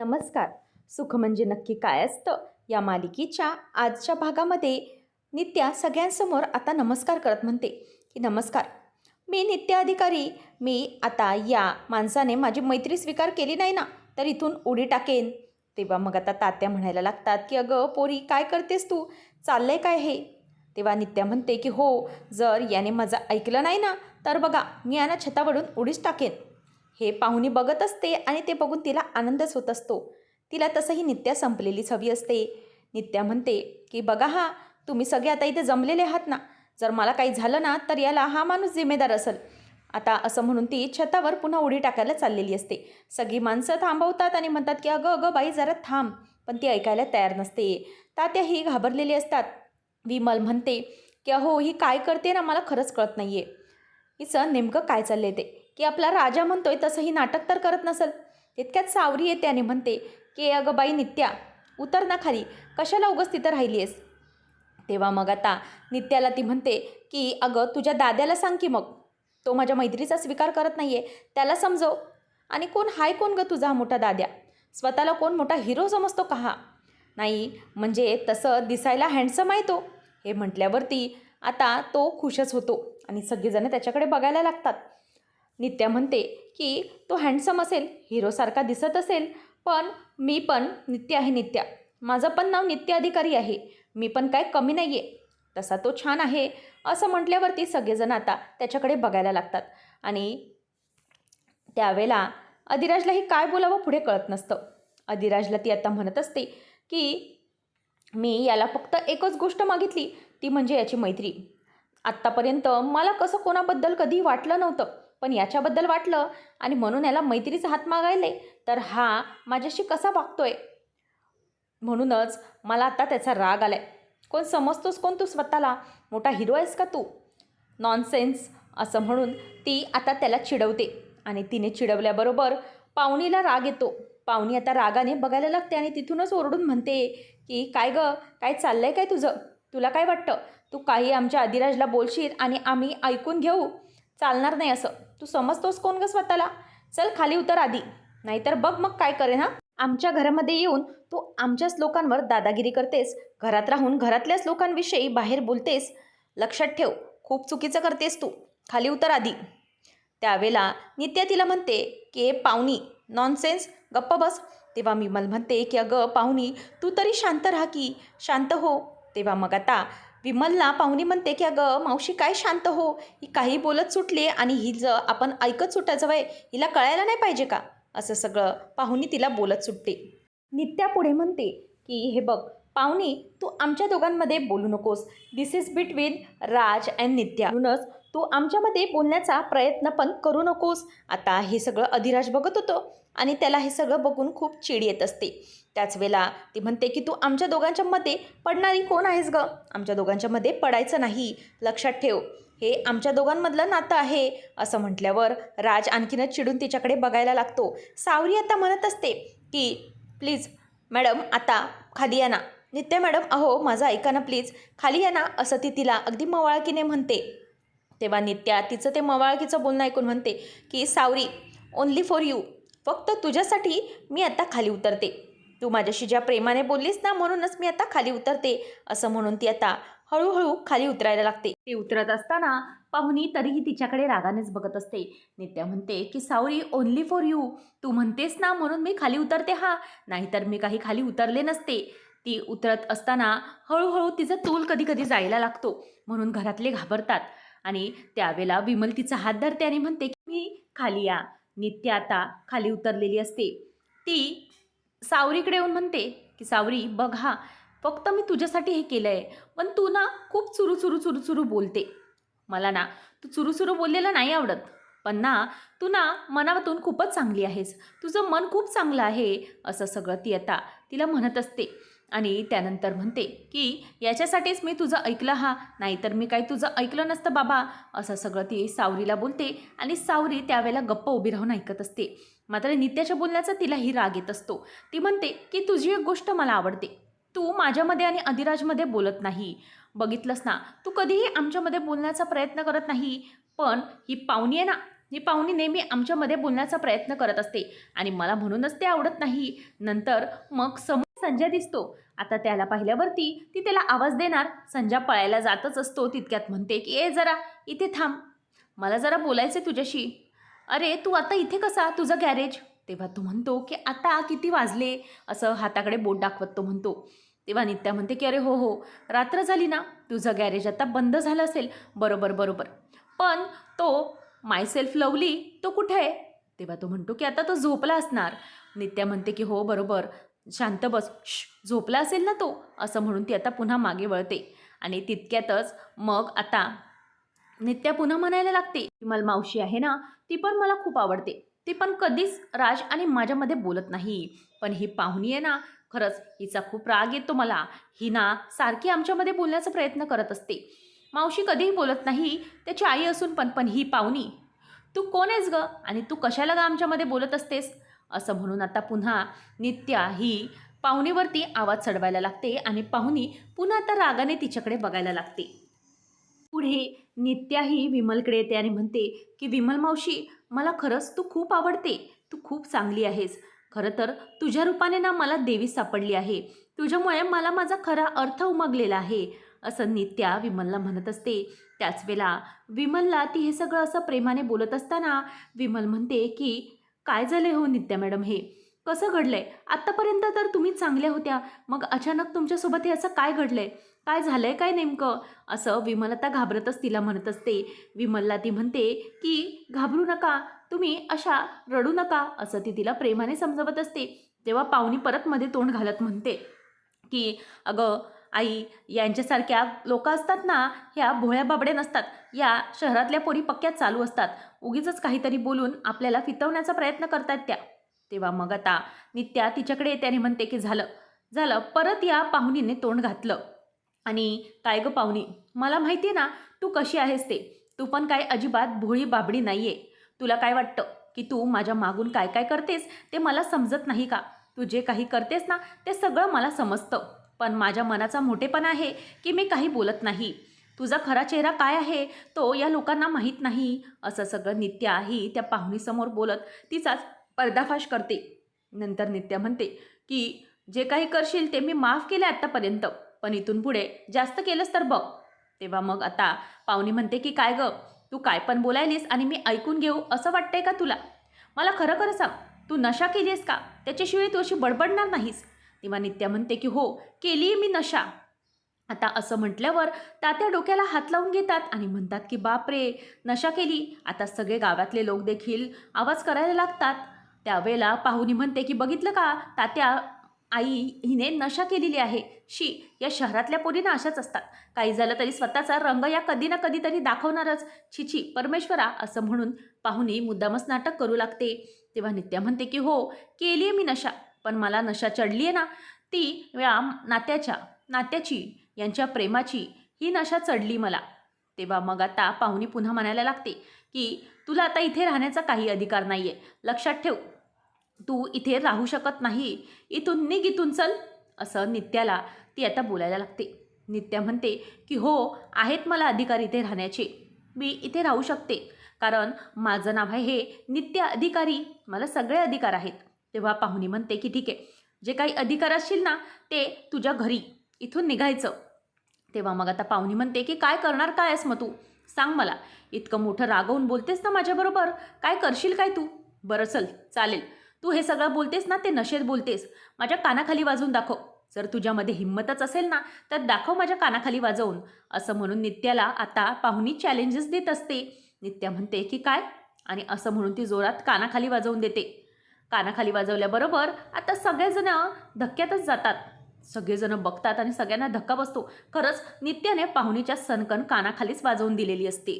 नमस्कार. सुख म्हणजे नक्की काय असतं? या मालिकेच्या आजच्या भागामध्ये नित्या सगळ्यांसमोर आता नमस्कार करत म्हणते. की नमस्कार. मी नित्या अधिकारी. मी आता या माणसाने माझी मैत्री स्वीकार केली नाही ना तर इथून उडी टाकेन. तेव्हा मग आता तात्या म्हणायला लागतात की अगं पोरी काय करतेस तू? चाललंय काय हे? तेव्हा नित्या म्हणते की हो जर याने माझं ऐकलं नाही ना तर बघा मी यांना छतावरून उडीच टाकेन. हे पाहुणी बघत असते आणि ते बघून तिला आनंदच होत असतो. तिला तसंही नित्या संपलेलीच हवी असते. नित्या म्हणते की बघा हा तुम्ही सगळे आता इथे जमलेले आहात ना. जर मला काही झालं ना तर याला हा माणूस जिम्मेदार असेल. आता असं म्हणून ती छतावर पुन्हा उडी टाकायला चाललेली असते. सगळी माणसं थांबवतात आणि म्हणतात की अगं अगं बाई जरा थांब. पण ती ऐकायला तयार नसते. तात्या ही घाबरलेली असतात. विमल म्हणते की अहो ही काय करते ना मला खरंच कळत नाही आहे हिचं नेमकं काय चाललंय ते? की आपला राजा म्हणतोय तसं ही नाटक तर करत नसेल. तितक्यात सावरी येते आणि म्हणते की अगं बाई नित्या उतर ना खाली. कशाला उगस तिथं राहिली आहेस तेव्हा मग आता नित्याला ती म्हणते की अगं तुझ्या दाद्याला सांग की मग. तो माझ्या मैत्रीचा स्वीकार करत नाही आहे त्याला समजव. आणि कोण हाय कोण गं तुझा हा मोठा दाद्या? स्वतःला कोण मोठा हिरो समजतो का हा? नाही म्हणजे तसं दिसायला हँडसम आहे तो. हे म्हटल्यावरती आता तो खुशच होतो आणि सगळेजण त्याच्याकडे बघायला लागतात. नित्या म्हणते की तो हँडसम असेल हिरोसारखा दिसत असेल पण मी पण नित्य आहे नित्या. माझं पण नाव नित्य अधिकारी आहे. मी पण काय कमी नाही आहे तसा तो छान आहे. असं म्हटल्यावरती सगळेजण आता त्याच्याकडे बघायला लागतात. आणि त्यावेळेला अधिराजलाही काय बोलावं पुढे कळत नसतं. अधिराजला ती आता म्हणत असते की मी याला फक्त एकच गोष्ट मागितली ती म्हणजे याची मैत्री. आत्तापर्यंत मला कसं कोणाबद्दल कधी वाटलं नव्हतं. पण याच्याबद्दल वाटलं आणि म्हणून याला मैत्रीचा हात मागायले तर हा माझ्याशी कसा वागतोय? म्हणूनच मला आता त्याचा राग आलाय. कोण समजतोस कोण तू स्वतःला? मोठा हिरो आहेस का तू? नॉनसेन्स असं म्हणून ती आता त्याला चिडवते. आणि तिने चिडवल्याबरोबर पाहुणीला राग येतो. पाहुणी आता रागाने बघायला लागते आणि तिथूनच ओरडून म्हणते की काय गं? काय चाललं आहे काय तुझं? तुला काय वाटतं? तू काही आमच्या अधिराजला बोलशील आणि आम्ही ऐकून घेऊ. चालणार नाही असं. तू समजतोस कोण गं स्वतःला? चल खाली उतर आधी. नाहीतर बघ मग काय करेन हा? आमच्या घरामध्ये येऊन तू आमच्याच लोकांवर दादागिरी करतेस. घरात राहून घरातल्याच लोकांविषयी बाहेर बोलतेस. लक्षात ठेव खूप चुकीचं करतेस तू. खाली उतर आधी. त्यावेळेला नित्या तिला म्हणते की पाहुणी नॉनसेन्स गप्प बस. तेव्हा विमल म्हणते की अगं पाहुणी तू तरी शांत राहा की. शांत हो. तेव्हा मग आता विमलला पाहुणी म्हणते की अगं मावशी काय शांत हो? ही काही बोलत सुटली आणि ही ज आपण ऐकत सुटायचं वय हिला कळायला नाही पाहिजे का? असं सगळं पाहुणी तिला बोलत सुटते. नित्या पुढे म्हणते की हे बघ पाहुणी तू आमच्या दोघांमध्ये बोलू नकोस. This is between Raj and Nitya. म्हणूनच तू आमच्यामध्ये बोलण्याचा प्रयत्न पण करू नकोस. आता हे सगळं अधिराज बघत होतं. आणि त्याला हे सगळं बघून खूप चिड येत असते. त्याच वेळेला ती म्हणते की तू आमच्या दोघांच्या मध्ये पडणारी कोण आहेस गं? आमच्या दोघांच्या मध्ये पडायचं नाही. लक्षात ठेव. हे आमच्या दोघांमधलं नातं आहे. असं म्हटल्यावर राज आणखीनच चिडून तिच्याकडे बघायला लागतो. सावरी आता म्हणत असते की प्लीज मॅडम आता खाली या ना. नित्य मॅडम अहो माझं ऐका ना प्लीज. खाली या ना असं ती तिला अगदी मवाळकीने म्हणते. तेव्हा नित्या तिचं ते मवाळकीचं बोलणं ऐकून म्हणते की सावरी ओन्ली फॉर यू फक्त तुझ्यासाठी मी आता खाली उतरते. तू माझ्याशी ज्या प्रेमाने बोललीस ना म्हणूनच मी आता खाली उतरते असं म्हणून ती आता हळूहळू खाली उतरायला लागते. ती उतरत असताना पाहुणी तरीही तिच्याकडे रागानेच बघत असते. नित्या म्हणते की सावरी ओन्ली फॉर यू तू म्हणतेस ना म्हणून मी खाली उतरते हा. नाहीतर मी काही खाली उतरले नसते. ती उतरत असताना हळूहळू तिचा तोल कधी कधी जायला लागतो म्हणून घरातले घाबरतात. आणि त्यावेळेला विमल तिचा हात धरते आणि म्हणते की मी खाली या. नित्य आता खाली उतरलेली असते. ती सावरीकडे येऊन म्हणते की सावरी बघ हा फक्त मी तुझ्यासाठी हे केलं आहे पण तू ना खूप चुरू चुरू चुरू चुरू बोलते. मला ना तू चुरू चुरू बोललेलं नाही आवडत पण ना तू ना मनातून खूपच चांगली आहेस. तुझं मन खूप चांगलं आहे असं सगळं ती आता तिला म्हणत असते. आणि त्यानंतर म्हणते की याच्यासाठीच मी तुझं ऐकलं हा नाहीतर मी काही तुझं ऐकलं नसतं बाबा असं सगळं ती सावरीला बोलते आणि सावरी त्यावेळेला गप्प उभी राहून ऐकत असते. मात्र नित्याच्या बोलण्याचा तिलाही राग येत असतो. ती म्हणते की तुझी एक गोष्ट मला आवडते. तू माझ्यामध्ये आणि अधिराजमध्ये बोलत नाही. बघितलंस ना तू कधीही आमच्यामध्ये बोलण्याचा प्रयत्न करत नाही. पण ही पाहुणी आहे ना ही पाहुणी नेहमी आमच्यामध्ये बोलण्याचा प्रयत्न करत असते आणि मला म्हणूनच ते आवडत नाही. नंतर मग सम संजय दिसतो. आता त्याला पाहिल्यावरती ती त्याला आवाज देणार. संजय पळायला जातच असतो. तितक्यात म्हणते की ए जरा इथे थांब. मला जरा बोलायचं तुझ्याशी. अरे तू आता इथे कसा? तुझं गॅरेज? तेव्हा तो म्हणतो की आता किती वाजले? असं हाताकडे बोट दाखवत तो म्हणतो. तेव्हा नित्या म्हणते की अरे हो हो. रात्र झाली ना. तुझं गॅरेज आता बंद झालं असेल. बरोबर बरोबर. पण तो मायसेल्फ लवली. तो कुठे आहे? तेव्हा तो म्हणतो की आता तो झोपला असणार. नित्या म्हणते की हो बरोबर. शांत बस. झोपला असेल ना तो? असं म्हणून ती आता पुन्हा मागे वळते. आणि तितक्यातच मग आता नित्या पुन्हा म्हणायला लागते मला मावशी आहे ना ती पण मला खूप आवडते. ती पण कधीच राज आणि माझ्यामध्ये बोलत नाही. पण ही पाहुणी आहे ना खरंच हिचा खूप राग येतो मला. ही ना सारखी आमच्यामध्ये बोलण्याचा प्रयत्न करत असते. मावशी कधीही बोलत नाही त्याची आई असून पण पण ही पाहुणी. तू कोण आहेस ग? आणि तू कशाला ग आमच्यामध्ये बोलत असतेस? असं म्हणून आता पुन्हा नित्या ही पाहुणीवरती आवाज चढवायला लागते आणि पाहुणी पुन्हा आता रागाने तिच्याकडे बघायला लागते. पुढे नित्या ही विमलकडे येते आणि म्हणते की विमल मावशी मला खरंच तू खूप आवडते. तू खूप चांगली आहेस. खरं तर तुझ्या रूपाने ना मला देवी सापडली आहे. तुझ्यामुळे मला माझा खरा अर्थ उमगलेला आहे. असं नित्या विमलला म्हणत असते. त्याच वेळेला विमलला ती हे सगळं असं प्रेमाने बोलत असताना विमल म्हणते की काय झालं हो नित्या मॅडम हे? कसं घडलंय? आत्तापर्यंत तर तुम्ही चांगल्या होत्या. मग अचानक तुमच्यासोबत हे असं काय घडलंय? काय झालंय काय नेमकं? असं विमल आता घाबरतच तिला म्हणत असते. विमलला ती म्हणते की घाबरू नका. तुम्ही अशा रडू नका असं ती तिला प्रेमाने समजवत असते. तेव्हा पाहुणी परत मध्ये तोंड घालत म्हणते की अगं आई यांच्यासारख्या लोक असतात ना ह्या भोळ्या बाबड्या नसतात. या शहरातल्या पोरी पक्क्यात चालू असतात. उगीच काहीतरी बोलून आपल्याला फितवण्याचा प्रयत्न करतात त्या. तेव्हा मग आता नित्या तिच्याकडे येते आणि म्हणते की झालं. झालं. परत या पाहुणीने तोंड घातलं. आणि काय गं पाहुणी? मला माहिती आहे ना तू कशी आहेस ते. तू पण काय अजिबात भोळी बाबडी नाही आहे तुला काय वाटतं की तू माझ्या मागून काय काय करतेस ते मला समजत नाही का? तू जे काही करतेस ना ते सगळं मला समजतं. पण माझ्या मनाचा मोठेपणा आहे की मी काही बोलत नाही. तुझा खरा चेहरा काय आहे? तो या लोकांना माहीत नाही. असं सगळं नित्या ही त्या पाहुणीसमोर बोलत तिचाच पर्दाफाश करते. नंतर नित्या म्हणते की जे काही करशील ते मी माफ केले आत्तापर्यंत पण इथून पुढे जास्त केलंस तर बघ. तेव्हा मग आता पाहुणी म्हणते की काय गं? तू काय पण बोलायलीस आणि मी ऐकून घेऊ असं वाटतंय का तुला? मला खरं खरं सांग तू नशा केली आहेस का? त्याच्याशिवाय तू अशी बडबडणार नाहीस. तेव्हा नित्या म्हणते की हो केली मी नशा. आता असं म्हटल्यावर तात्या डोक्याला हात लावून घेतात आणि म्हणतात की बापरे नशा केली. आता सगळे गावातले लोक देखील आवाज करायला लागतात. त्यावेळेला पाहुणी म्हणते की बघितलं का तात्या आई हिने नशा केलेली आहे. शी या शहरातल्या पोरींना अशाच असतात. काही झालं तरी स्वतःचा रंग या कधी ना कधीतरी दाखवणारच. छिची परमेश्वरा असं म्हणून पाहुणी मुद्दामच नाटक करू लागते. तेव्हा नित्या म्हणते की हो केली आहे मी नशा. पण मला नशा चढली आहे ना ती या नात्याच्या नात्याची यांच्या प्रेमाची ही नशा चढली मला. तेव्हा मग आता पाहुणी पुन्हा म्हणायला लागते की तुला आता इथे राहण्याचा काही अधिकार नाही आहे लक्षात ठेव. तू इथे राहू शकत नाही. इथून निघ इथून चल. असं नित्याला ती आता बोलायला लागते. नित्या म्हणते की हो आहेत मला अधिकार इथे राहण्याचे. मी इथे राहू शकते. कारण माझं नाव आहे हे नित्य अधिकारी. मला सगळे अधिकार आहेत. तेव्हा पाहुणी म्हणते की ठीक आहे जे काही अधिकार असतील ना ते तुझ्या घरी इथून निघायचं. तेव्हा मग आता पाहुणी म्हणते की काय करणार काय आहेस मग तू? सांग मला. इतकं मोठं रागवून बोलतेस ना माझ्याबरोबर? काय करशील काय तू? बरं चल चालेल. तू हे सगळं बोलतेस ना ते नशेत बोलतेस. माझ्या कानाखाली वाजवून दाखव. जर तुझ्यामध्ये हिंमतच असेल ना तर दाखव माझ्या कानाखाली वाजवून. असं म्हणून नित्याला आता पाहुणी चॅलेंजेस देत असते. नित्या म्हणते की काय? आणि असं म्हणून ती जोरात कानाखाली वाजवून देते. कानाखाली वाजवल्याबरोबर आता सगळेजण धक्क्यातच जातात. सगळेजण बघतात आणि सगळ्यांना धक्का बसतो. खरंच नित्याने पाहुणीच्या सनकन कानाखालीच वाजवून दिलेली असते.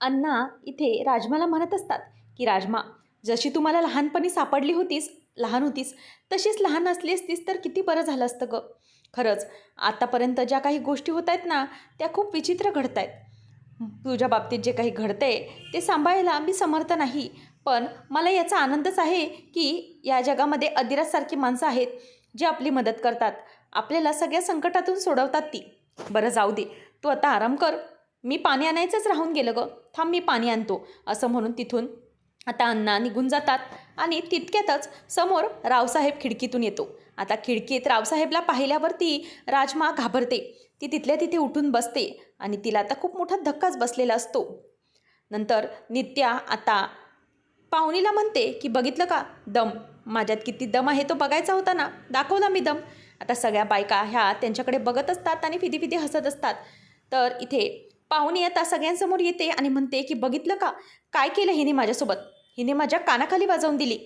अण्णा इथे राजमाला म्हणत असतात की राजमा जशी तुम्हाला लहानपणी सापडली होतीस लहान होतीस तशीच लहान असली असतीस तर किती बरं झालं असतं ग. खरंच आत्तापर्यंत ज्या काही गोष्टी होत आहेत ना त्या खूप विचित्र घडत आहेत तुझ्या बाबतीत जे काही घडतंय ते सांभाळायला मी समर्थ नाही. पण मला याचा आनंदच आहे की या जगामध्ये अधिराजसारखी माणसं आहेत जी आपली मदत करतात. आपल्याला सगळ्या संकटातून सोडवतात ती. बरं जाऊ दे. तू आता आराम कर. मी पाणी आणायचंच राहून गेलं गं. थांब मी पाणी आणतो. असं म्हणून तिथून आता अण्णा निघून जातात आणि तितक्यातच समोर रावसाहेब खिडकीतून येतो. आता खिडकीत रावसाहेबला पाहिल्यावरती राजमा घाबरते. ती तिथल्या तिथे उठून बसते आणि तिला आता खूप मोठा धक्काच बसलेला असतो. नंतर नित्या आता पाहुणीला म्हणते की बघितलं का? दम. माझ्यात किती दम आहे तो बघायचा होता ना. दाखवला मी दम. आता सगळ्या बायका ह्या त्यांच्याकडे बघत असतात आणि फिदी फिदी हसत असतात. तर इथे पाहुणी आता सगळ्यांसमोर येते आणि म्हणते की बघितलं का? काय केलं हिने माझ्यासोबत? हिने माझ्या कानाखाली वाजवून दिली.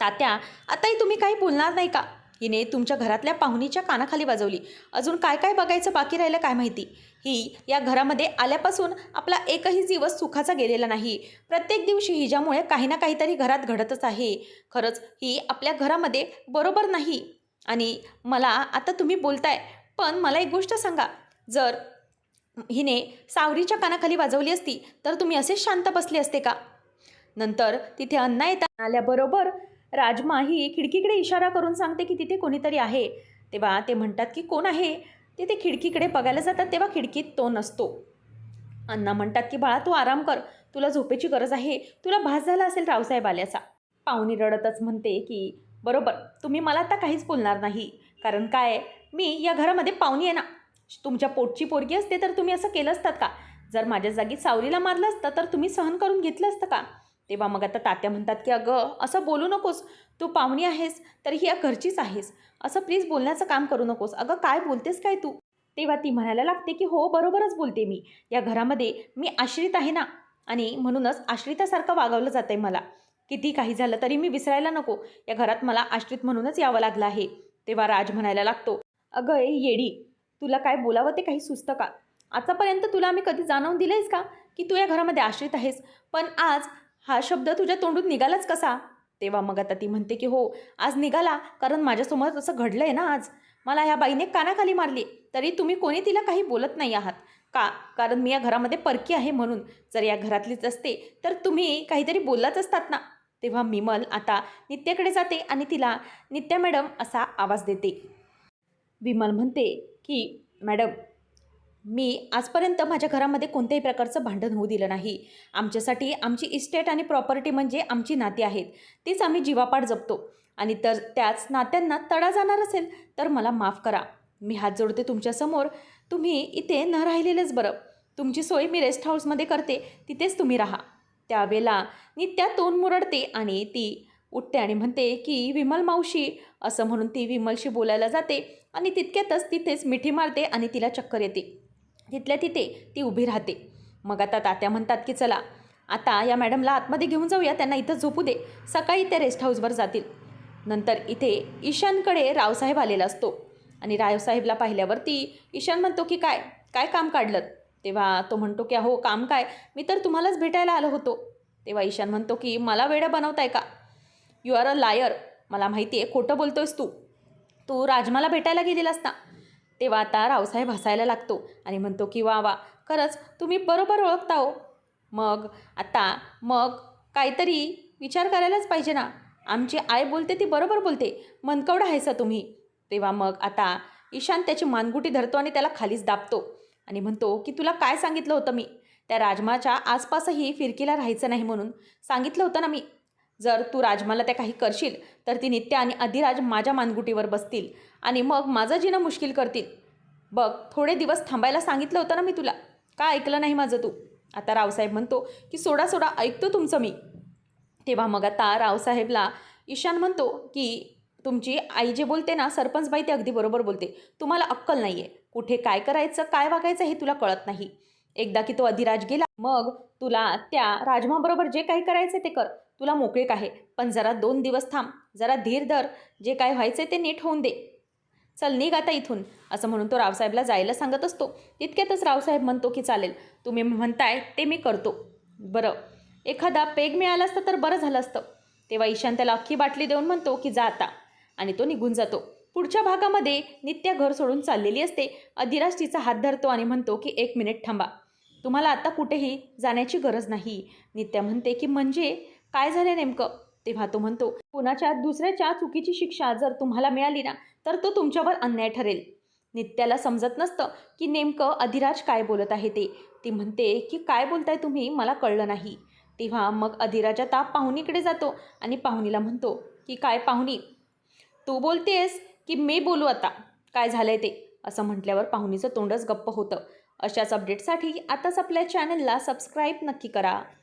तात्या आताही तुम्ही काही बोलणार नाही का? हिने तुमच्या घरातल्या पाहुणीच्या कानाखाली वाजवली. अजून काय काय बघायचं बाकी राहिलं काय माहिती? ही या घरामध्ये आल्यापासून आपला एकही दिवस सुखाचा गेलेला नाही. प्रत्येक दिवशी हिच्यामुळे काही ना काहीतरी घरात घडतच आहे. खरंच ही आपल्या घरामध्ये बरोबर नाही. आणि मला आता तुम्ही बोलताय पण मला एक गोष्ट सांगा. जर हिने सावरीच्या कानाखाली वाजवली असती तर तुम्ही असेच शांत बसले असते का? नंतर तिथे अन्ना येता आल्याबरोबर राजमा ही खिडकीकडे इशारा करून सांगते की तिथे कोणीतरी आहे. तेव्हा ते म्हणतात की कोण आहे? ते ते खिडकीकडे बघायला जातात तेव्हा खिडकीत तो नसतो. अण्णा म्हणतात की बाळा तू आराम कर. तुला झोपेची गरज आहे. तुला भास झाला असेल रावसाहेब आल्याचा. पाहुणी रडतच म्हणते की बरोबर तुम्ही मला आता काहीच बोलणार नाही. कारण काय? मी या घरामध्ये पाहुणी आहे ना. तुमच्या पोटची पोरगी असते तर तुम्ही असं केलं असतात का? जर माझ्या जागी सावरीला मारलं असतं तर तुम्ही सहन करून घेतलं असतं का? तेव्हा मग आता तात्या म्हणतात की अगं असं बोलू नकोस. तू पाहुणी आहेस तर ही या घरचीच आहेस. असं प्लीज बोलण्याचं काम करू नकोस. अगं काय बोलतेस काय तू? तेव्हा ती म्हणायला लागते की हो बरोबरच बोलते मी. या घरामध्ये मी आश्रित आहे ना? आणि म्हणूनच आश्रितासारखं वागवलं जातं आहे मला. किती काही झालं तरी मी विसरायला नको. या घरात मला आश्रित म्हणूनच यावं लागलं आहे. तेव्हा राज म्हणायला लागतो अगं ए येडी तुला काय बोलावं ते काही सुचतं का? आतापर्यंत तुला आम्ही कधी जाणवून दिलं आहेस का की तू या घरामध्ये आश्रित आहेस? पण आज हा शब्द तुझ्या तोंडून निघालाच कसा? तेव्हा मग आता ती म्हणते की हो आज निघाला कारण माझ्यासमोर असं घडलं आहे ना आज. मला ह्या बाईने कानाखाली मारली तरी तुम्ही कोणी तिला काही बोलत नाही आहात. का? कारण मी या घरामध्ये परकी आहे म्हणून. जर या घरातलीच असते तर तुम्ही काहीतरी बोललाच असतात ना. तेव्हा मिमल आता नित्याकडे जाते आणि तिला नित्या मॅडम असा आवाज देते. विमल म्हणते की मॅडम मी आजपर्यंत माझ्या घरामध्ये कोणत्याही प्रकारचं भांडण होऊ दिलं नाही. आमच्यासाठी आमची इस्टेट आणि प्रॉपर्टी म्हणजे आमची नाती आहेत. तीच आम्ही जीवापाड जपतो. आणि तर त्याच नात्यांना तडा जाणार असेल तर मला माफ करा. मी हात जोडते तुमच्यासमोर तुम्ही इथे न राहिलेलंच बरं. तुमची सोय मी रेस्ट हाऊसमध्ये करते. तिथेच तुम्ही राहा. त्यावेळेला नित्या तोंड मुरडते आणि ती उठते आणि म्हणते की विमल मावशी असं म्हणून ती विमलशी बोलायला जाते आणि तितक्यातच तिथेच मिठी मारते आणि तिला चक्कर येते. तिथल्या तिथे ती उभी राहते. मग आता तात्या म्हणतात की चला आता या मॅडमला आतमध्ये घेऊन जाऊया त्यांना इथं झोपू दे. सकाळी ते रेस्ट हाऊसवर जातील. नंतर इथे ईशानकडे रावसाहेब आलेला असतो. आणि रावसाहेबला पाहिल्यावरती ईशान म्हणतो की काय काय काम काढलं तेव्हा तो म्हणतो की अहो काम काय? मी तर तुम्हालाच भेटायला आलो होतो. तेव्हा ईशान म्हणतो की मला वेड्या बनवताय का? यू आर अ लायर मला माहिती आहे खोटं बोलतोयस तू. तू राजमाला भेटायला गेलेलास ना. तेव्हा आता रावसाहेब हसायला लागतो आणि म्हणतो की वा वा खरंच तुम्ही बरोबर ओळखता हो. मग आता मग काहीतरी विचार करायलाच पाहिजे ना. आमची आई बोलते ती बरोबर बोलते. मनकवडा आहेसा तुम्ही? तेव्हा मग आता ईशान त्याची मानगुटी धरतो आणि त्याला खालीच दाबतो आणि म्हणतो की तुला काय सांगितलं होतं मी? त्या राजमाच्या आसपासही फिरकीला राहायचं नाही म्हणून सांगितलं होतं ना मी. जर तू राजमाला त्या काही करशील तर ती नित्या आणि अधिराज माझ्या मानगुटीवर बसतील. आणि मग माझं जिणं मुश्किल करतील. बघ थोडे दिवस थांबायला सांगितलं होतं ना मी तुला. का ऐकलं नाही माझं तू? आता रावसाहेब म्हणतो की सोडा सोडा ऐकतो तुमचं मी. तेव्हा मग आता रावसाहेबला ईशान म्हणतो की तुमची आई जे बोलते ना सरपंचबाई ते अगदी बरोबर बोलते. तुम्हाला अक्कल नाही आहे कुठे काय करायचं काय वागायचं हे तुला कळत नाही. एकदा की तो अधिराज गेला मग तुला त्या राजमाबरोबर जे काही करायचं ते कर. तुला मोकळीक आहे पण जरा दोन दिवस थांब जरा धीर धर जे काय व्हायचे ते नीट होऊन दे. चल निघ आता इथून असं म्हणून तो रावसाहेबला जायला सांगत असतो. तितक्यातच रावसाहेब म्हणतो की चालेल तुम्ही म्हणताय ते मी करतो. बरं एखादा पेग मिळाला असतं तर बरं झालं असतं. तेव्हा ईशान त्याला अख्खी बाटली देऊन म्हणतो की जा आता. आणि तो निघून जातो. पुढच्या भागामध्ये नित्या घर सोडून चाललेली असते. अधिराज तिचा हात धरतो आणि म्हणतो की एक मिनिट थांबा. तुम्हाला आता कुठेही जाण्याची गरज नाही. नित्या म्हणते की म्हणजे काय झाले नेमकं? तेव्हा तो म्हणतो कुणाच्या दुसऱ्याच्या चुकीची शिक्षा जर तुम्हाला मिळाली ना तर तो तुमच्यावर अन्याय ठरेल. नित्याला समजत नसतं की नेमकं अधिराज काय बोलत आहे ते. ती म्हणते की काय बोलताय तुम्ही? मला कळलं नाही. तेव्हा मग अधिराज आता पाहुणीकडे जातो आणि पाहुणीला म्हणतो की काय पाहुणी? तू बोलतेस की मी बोलू आता? काय झालंय ते? असं म्हटल्यावर पाहुणीचं तोंडच गप्प होतं. अशाच अपडेटसाठी आताच आपल्या चॅनलला सबस्क्राईब नक्की करा.